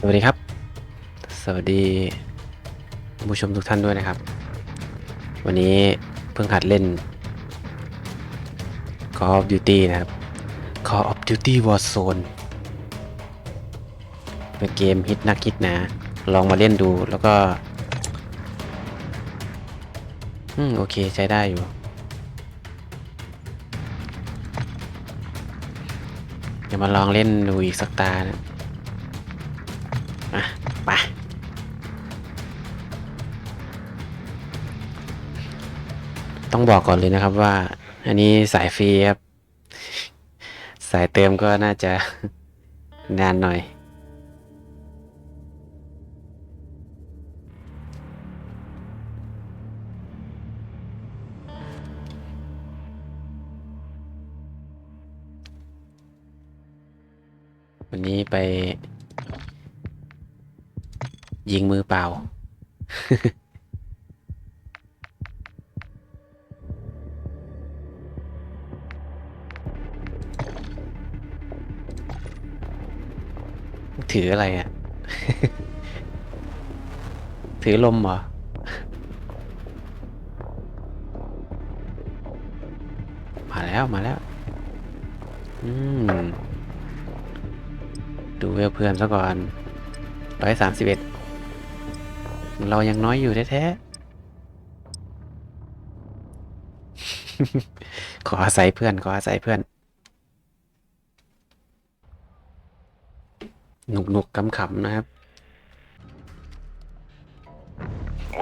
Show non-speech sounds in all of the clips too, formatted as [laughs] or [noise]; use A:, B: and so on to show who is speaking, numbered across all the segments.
A: สวัสดีครับ สวัสดีผู้ชมทุกท่านด้วยนะครับ วันนี้เพิ่งหัดเล่น Call of Duty นะครับ Call of Duty Warzone เป็นเกมฮิตนักฮิตนะ ลองมาเล่นดูแล้วก็ อืม โอเค ใช้ได้อยู่ เดี๋ยวมาลองเล่นดูอีกสักตานะ บอกก่อนเลยนะครับว่า อันนี้สายฟรีครับ สายเติมก็น่าจะนานหน่อย วันนี้ไปยิงมือเปล่า ถืออะไรอะ ถือลมเหรอ มาแล้วมาแล้ว อืม ดูเวลเพื่อนซะก่อนร้อยสามสิบเอ็ดเรายังน้อยอยู่แท้ๆ ขออาศัยเพื่อน ขออาศัยเพื่อน หนุกหนุกๆขำๆนะครับ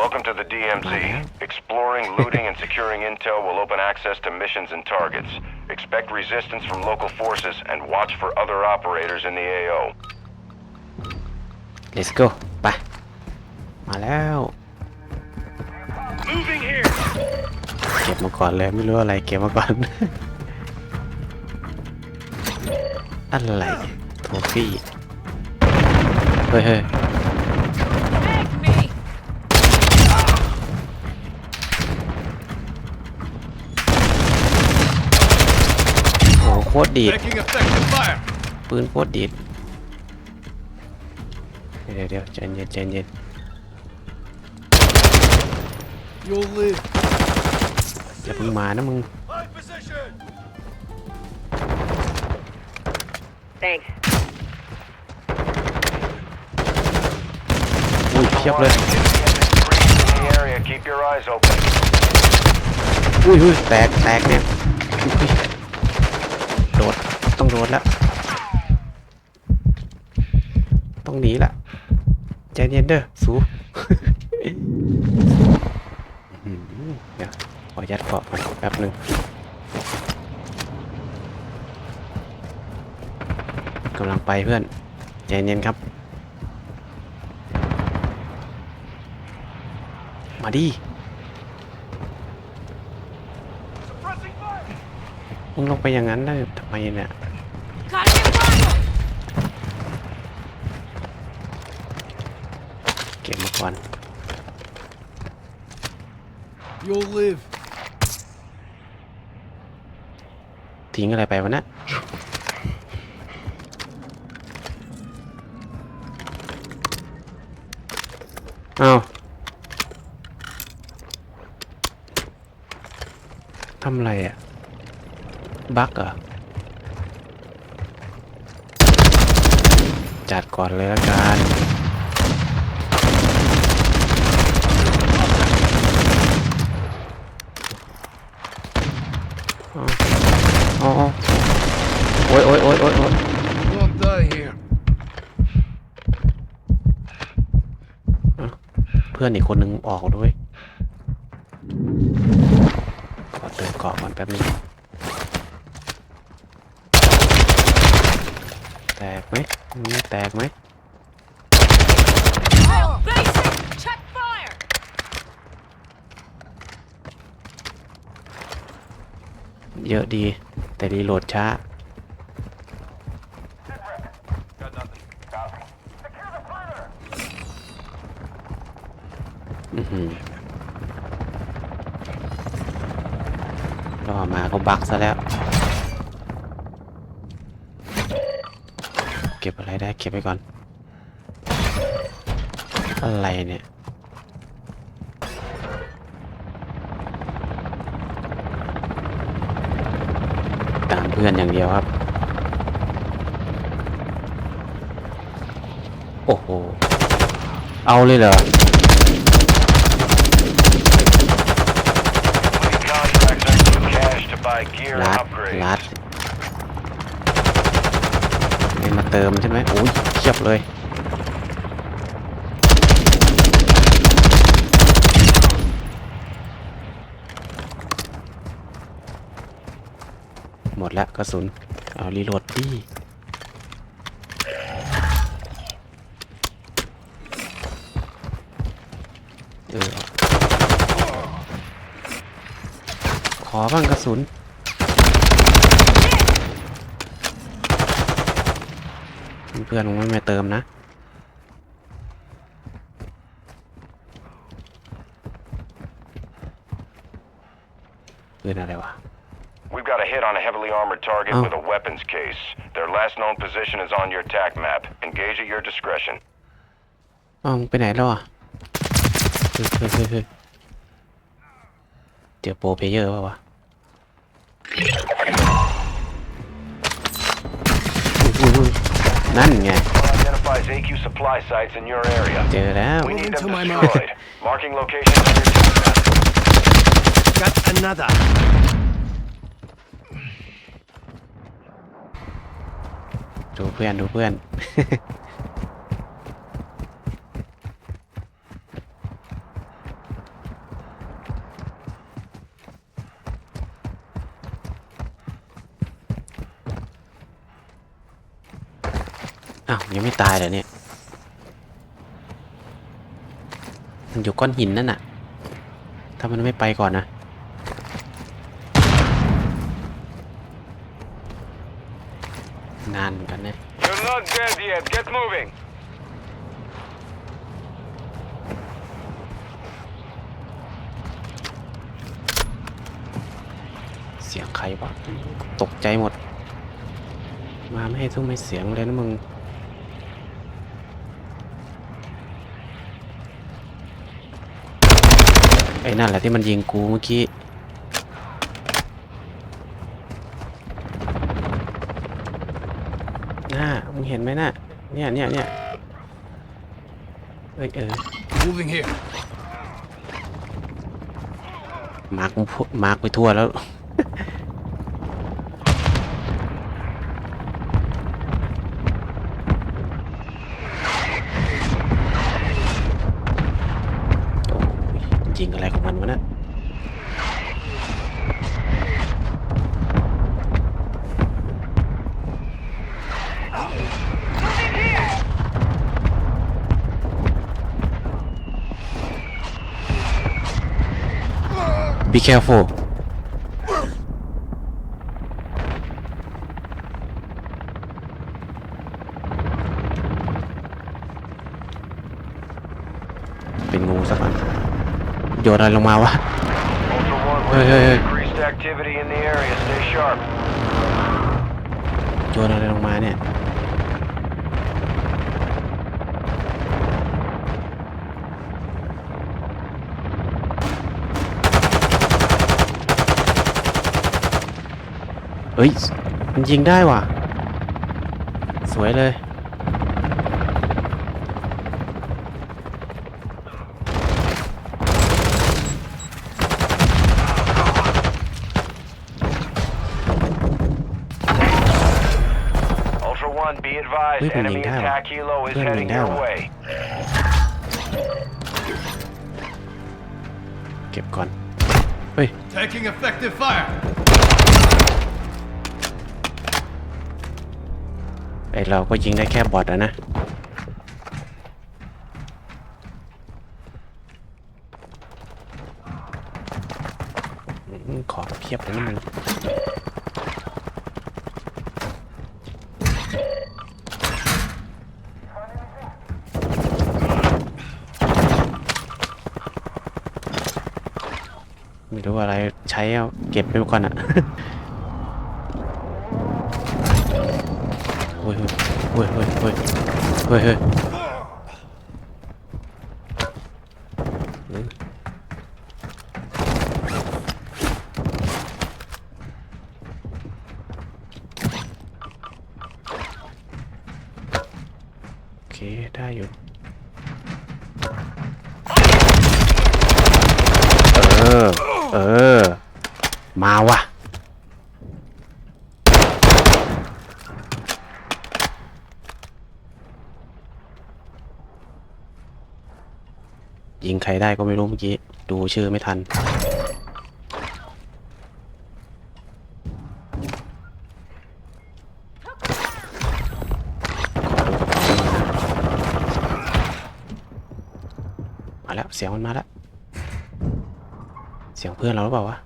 B: Welcome to the DMZ. Exploring, looting, and securing intel will open access to missions and targets. Expect resistance from local forces and watch for other operators in the AO.
A: let's go ไป มาแล้ว
B: Moving here!
A: เก็บมาก่อนเลย ไม่รู้อะไร เก็บมาก่อน อะไร โทฟี่ [laughs] เ ฮ้ยเฮ้ย
C: Tag me!
A: โอ้โหโคตรดีด
D: Taking effective fire.
A: ปืนโคตรดีด เดี๋ยวเดี๋ยวใจเย็นใจเย็น
D: You'll live.
A: อย่าเพิ่งมานะมึง
D: High position.
C: Thanks.
A: อุ้ยเพียบเลย
B: Get in the area. Keep your eyes open.
A: อุ้ยอุ้ยแตกแตกเนี่ยอุ๊ยโดด ต้องโดดแล้ว ต้องหนีละใจเย็นเด้อ สูอื้อหือเดี๋ยวขอยัดเกาะก่อนแป๊บหนึ่งกำลังไปเพื่อน ใจเย็นครับ มาดิ
D: Suppressing fire.
A: มึงลงไปอย่างนั้นได้ทำไมเนี่ย
C: Carico fuego!
A: เก็บมาก่อน
D: You'll live.
A: ทิ้งอะไรไปวะเนะเอาทำอะไรอะ บั๊กเหรอ จัดก่อนเลยละกันเอาเอาโอ้ยโอ้ยโอ้ยโอ้ยโอ้ย
D: Won't die here.
A: เพื่อนอีกคนนึงออกด้วยขอเติมเกาะก่อนแป๊บนึง แตก ไหมมีแตกไหม
C: basic! Check fire!
A: เยอะดี แต่รีโหลดช้า
D: Got nothing.
A: อือหือรอมาเขาบักซะแล้ว เก็บอะไรได้เก็บไปก่อน อะไรเนี่ยตามเพื่อนอย่างเดียวครับ โอ้โห เอาเลยเหรอ
B: Contracts include cash to buy gear
A: รัด
B: upgrades.
A: รัดไม่มา เติมใช่ไหมโอ้ยเทียบเลย หมดแล้วกระสุน เอารีโหลดดิเออขอบ้างกระสุน เพื่อนผมไม่มาเติมนะเพื่อนอะไรวะ
B: We've got a hit on a heavily armored target
A: Oh.
B: with a weapons case. Their last known position is on your TAC map. Engage at your discretion.
A: อ้าวมึงไปไหนแล้วอะเฮ้ยเฮ้ยเฮ้ยเฮ้ยเจอโปรเพลเยอร์ป่าวะ นั่นไง
B: Identifies AQ supply sites in your area.
A: เจอแล้ว
B: We need them
D: Into my mark.
B: destroyed. Marking locations on your TAC map.
E: Got another.
A: ดูเพื่อนดูเพื่อน ยังไม่ตายเลยเนี่ย มันอยู่ก้อนหินนั่นน่ะ ถ้ามันไม่ไปก่อนนะนานเหมือนกันนะ
B: You're not dead yet. Get moving.
A: เสียงใครวะตกใจหมด มาไม่ให้ทุ่มไม่เสียงเลยนะมึง ไอ้นั่นแหละที่มันยิงกูเมื่อกี้น่ามึงเห็นไหมน่ะ เนี่ยเนี่ยเนี่ยเอ้ยเออ
D: Moving here.
A: มาร์กมึงพูมาร์กไปทั่วแล้ว วะเนะ Be careful โยนอะไรลงมาวะ
B: Ultra One,
A: Hey,
B: we're
A: hey, hey.
B: increased activity in the area. Stay sharp.
A: โยนอะไรลงมาเนี่ย เฮ้ย มันยิงได้ว่ะ สวยเลย
B: One, be advised.
A: We've been
B: Enemy
A: linked out.
B: attack helo is
A: We've been
B: heading
A: linked
B: your
A: out.
B: way.
A: เก็บก่อน เฮ้ย
D: Taking effective fire.
A: ไอเราก็ยิงได้แค่บอทอะนะอืมของเพียบเลยนะมัน รู้อะไรใช้เอาเก็บไปก่อนอะเฮ้ยเฮ้ยเฮ้ยเฮ้ยเฮ้ยเฮ้ยเฮ้ย เค ได้อยู่ เออ เออ มาว่ะ ยิงใครได้ก็ไม่รู้เมื่อกี้ ดูชื่อไม่ทัน มาแล้ว เสียงมันมาแล้ว เสียงเพื่อนเราหรือเปล่าวะ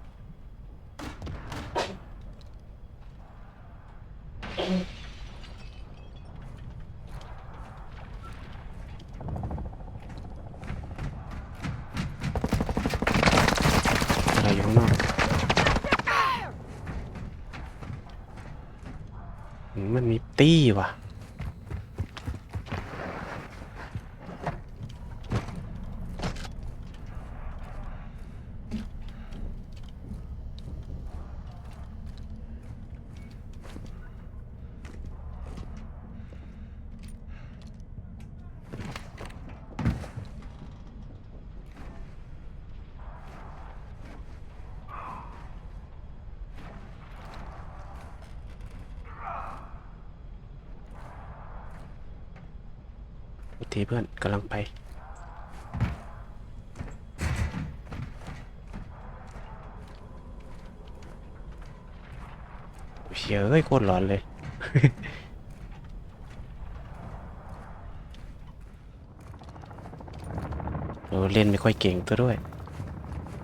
A: อะไรอยู่ข้างนอกอื มมั เพื่อนกำลังไป เชียเอ้ยโคตรร้อนเลย เออเล่นไม่ค่อยเก่งตัวด้วย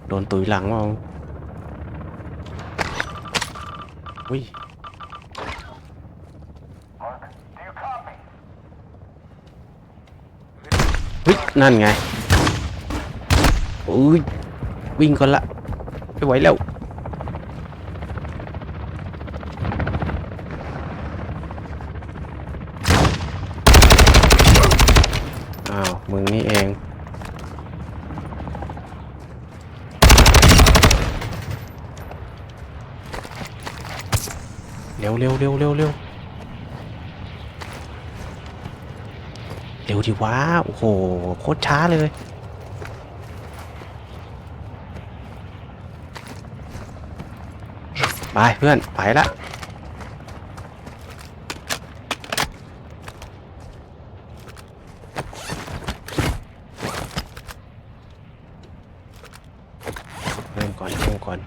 A: โดนตุยหลังมาอุ้ย เฮ้ย นั่นไงอุ้ยวิ่งก่อนละไม่ไหวแล้วอ้าวมึงนี่เองเร็วเร็วเร็วเร็วเร็ว เร็วดิวะโอ้โหโคตรช้าเลยไปเพื่อนไปละเริ่มก่อนเริ่มก่อน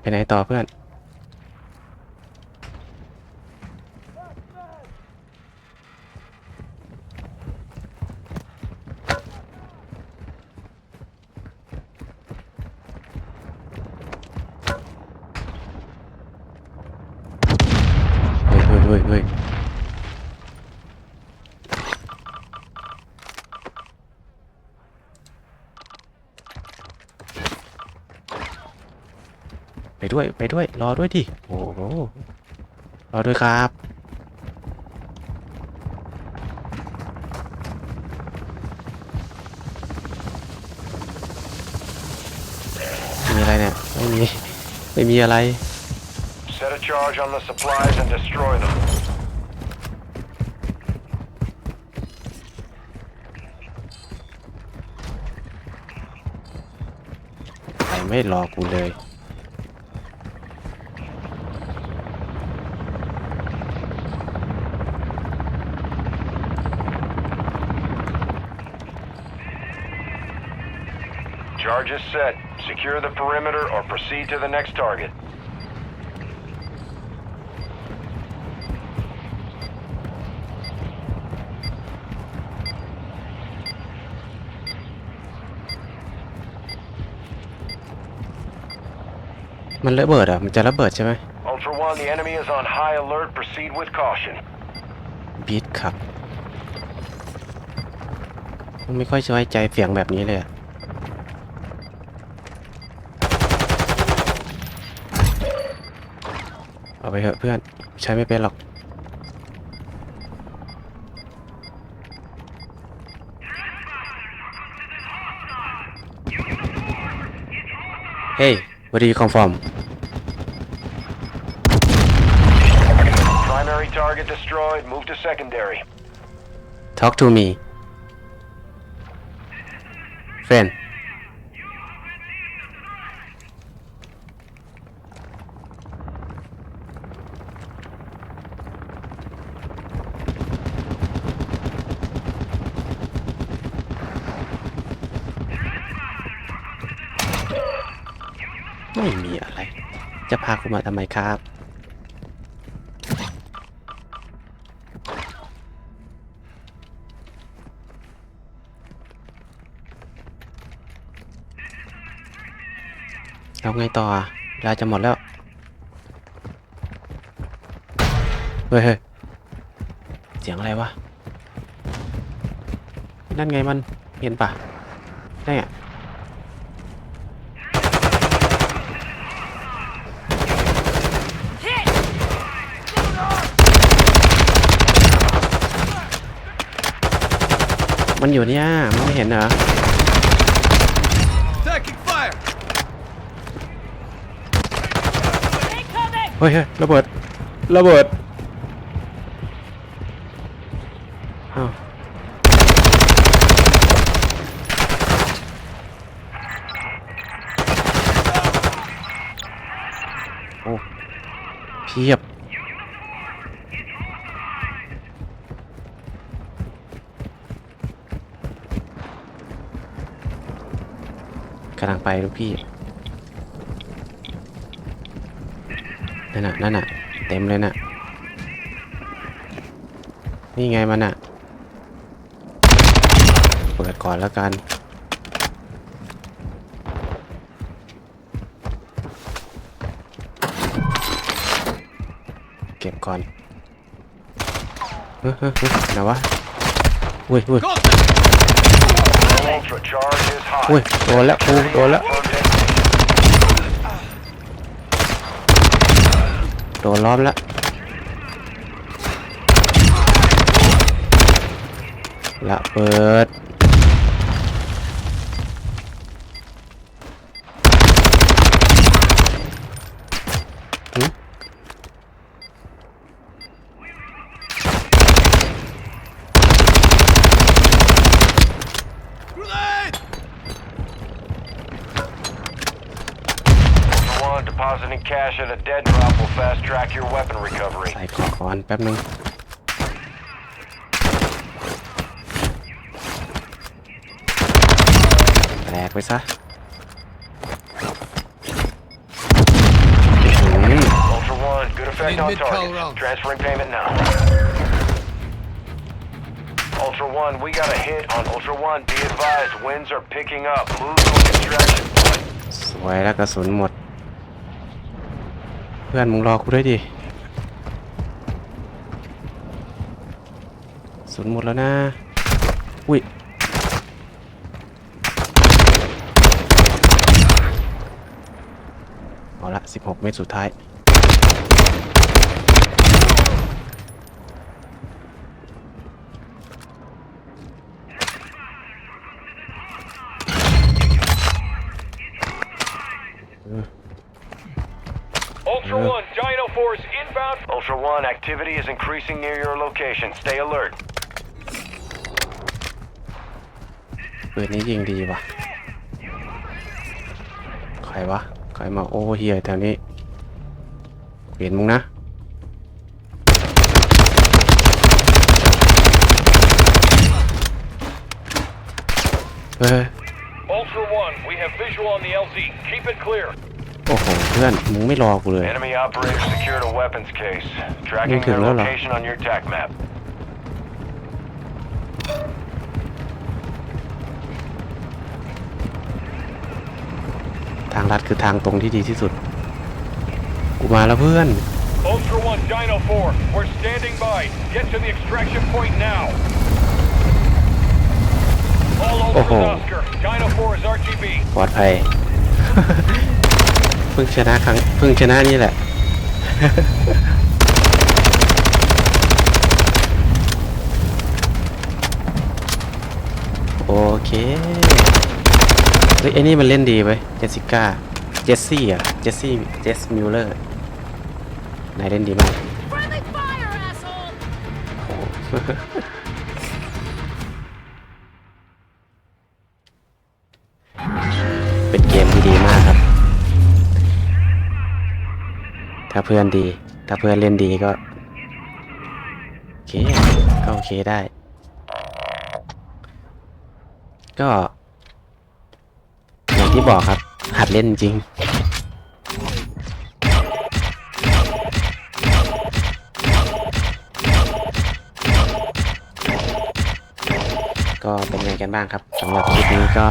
A: ไปไหนต่อเพื่อน เฮ้ยเฮ้ยเฮ้ยเฮ้ยไป ด้วยไปด้วย รอด้วยดิโอ้โหรอด้วยครับมีอะไรเนี่ยไม่มีไม่มีอะไร
B: Set a charge on the supplies and destroy them.
A: ใครไม่รอกูเลย
B: Charge is set. Secure the perimeter or proceed to the next target.
A: มันระเบิดอ่ะ มันจะระเบิดใช่ไหม
B: Ultra One, the enemy is on high alert. Proceed with caution.
A: บีทครับ ไม่ค่อยจะไว้ใจเสียงแบบนี้เลยอะ เอาไปเถอะเพื่อน ใช้ไม่เป็นหรอก เฮ้ยวัดีคอนฟอร์ม Primary
B: target destroyed. Move to secondary.
A: Talk to me. Friend. คุณมาทำไมครับแล้วไงต่อเวลาจะหมดแล้ว เฮ้ยเสียงอะไรวะ นั่นไงมัน เห็นปะนี่นไง มันอยู่เนี่ยมันไม่เห็นเหรอ
D: Taking fire!
C: Incoming!
A: เฮ้ยเฮ้ยระเบิดระเบิดอ้าวโอ้เพียบ กำ ลูกพี่นั่นน่ะนั่นน่ะ เต็มเลยน่ะ นี่ไงมันน่ะ เปิดก่อนแล้วกันเก็บก่อน เฮ้ยเฮ้ยเฮ้ยไหนวะ อุ้ยอุ้ย
B: โอุ้
A: ยโดนแล้วกูโดนแล้ว โดนล้อมแล้ว ระเบิด
B: depositing cash at a dead drop will fast track your weapon recovery.
A: ใส่ขอก่อนแป๊บนึง แตกไปซะอืม
B: Ultra One, good effect
D: Need
B: on
D: mid-call
B: target.
D: round.
B: Transferring payment now. Ultra One, we got a hit on Ultra One. Be advised, winds are picking up. Move to an extraction point.
A: สวยแล้วกระสุนหมด เพื่อนมึงรอกูด้วยดิสุดหมดแล้วนะ อุ้ย เอาละ 16 เมตรสุดท้าย
B: activity is increasing near your location. Stay alert.
A: ปืนนี้ยิงดีว่ะ ใครวะ ใครมาโอ้เฮียแถวนี้ เปลี่ยนมึงนะ เฮ้ย
F: Ultra One, we have visual on the LZ. Keep it clear.
A: โอ้โหเพื่อนมึงไม่รอกูเลย
B: Enemy operator secured a weapons case. Tracking
A: Nhìn
B: their
A: thử nữa là-
B: location on your TAC map.
A: ทางลัดคือทางตรงที่ดีที่สุด กูมาแล้วเพื่อน
F: Ultra One, Dino Four, we're standing by. Get to the extraction point now. All
A: Oh.
F: Ultras Oscar. Dino Four is RGB.
A: ปลอดภัย เพิ่งชนะครั้งเพิ่งชนะนี่แหละ โอเคเฮ้ยไอ้นี่มันเล่นดีไปเจสสิก้า เจสซี่อะ เจสซี่ เจสมิลเลอร์นายเล่นดีมากเป็นเกม ถ้าเพื่อนดี ถ้าเพื่อนเล่นดีก็โอเคก็โอเคได้ ก็ อย่างที่บอกครับ หัดเล่นจริงก็เป็นไงกันบ้างครับสำหรับคลิปนี้ก็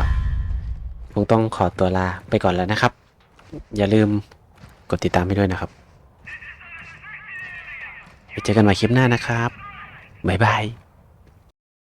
A: คงต้องขอตัวลาไปก่อนแล้วนะครับ อย่าลืมกดติดตามให้ด้วยนะครับ เจอกันใหม่คลิปหน้านะครับ บ๊ายบาย